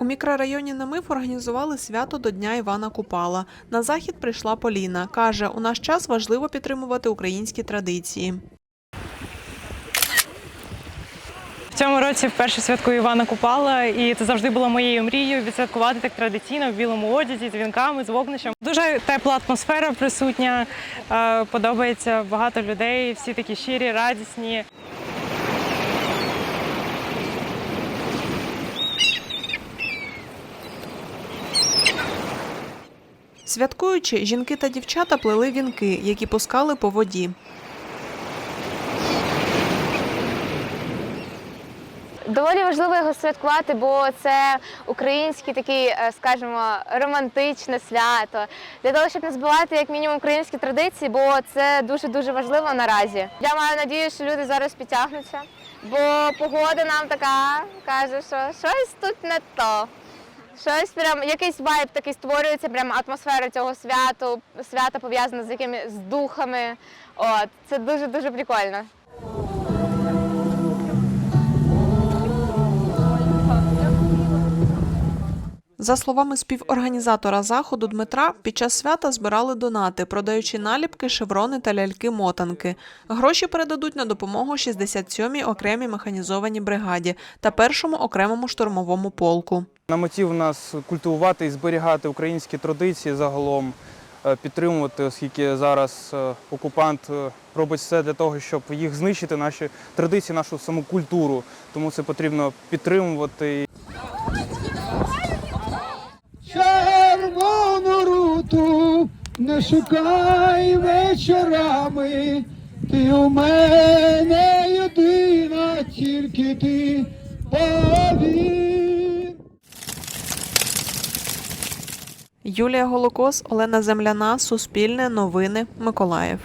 У мікрорайоні Намив організували свято до Дня Івана Купала. На захід прийшла Поліна. Каже, у наш час важливо підтримувати українські традиції. В цьому році вперше святкую Івана Купала, і це завжди було моєю мрією відсвяткувати так традиційно в білому одязі, з вінками, з вогнищем. Дуже тепла атмосфера присутня. е, Подобається багато людей, всі такі щирі, радісні. Святкуючи, жінки та дівчата плели вінки, які пускали по воді. Доволі важливо його святкувати, бо це українське такий, е, скажімо, романтичне свято. Для того, щоб не збивати як мінімум українські традиції, бо це дуже дуже важливо наразі. Я маю надію, що люди зараз підтягнуться, бо погода нам така каже, що щось тут не то. Щось прям якийсь вайб такий створюється, прям атмосфера цього святу, свята пов'язана з якими з духами. От це дуже дуже прикольно. За словами співорганізатора заходу Дмитра, під час свята збирали донати, продаючи наліпки, шеврони та ляльки-мотанки. Гроші передадуть на допомогу 67-й окремій механізованій бригаді та першому окремому штурмовому полку. На меті в нас культивувати і зберігати українські традиції загалом, е, підтримувати, оскільки зараз е, окупант е, робить все для того, щоб їх знищити, наші традиції, нашу саму культуру. Тому це потрібно підтримувати. Не шукай вечорами. Ти у мене єдина, тільки ти повір. Юлія Голокос, Олена Земляна, Суспільне, Новини, Миколаїв.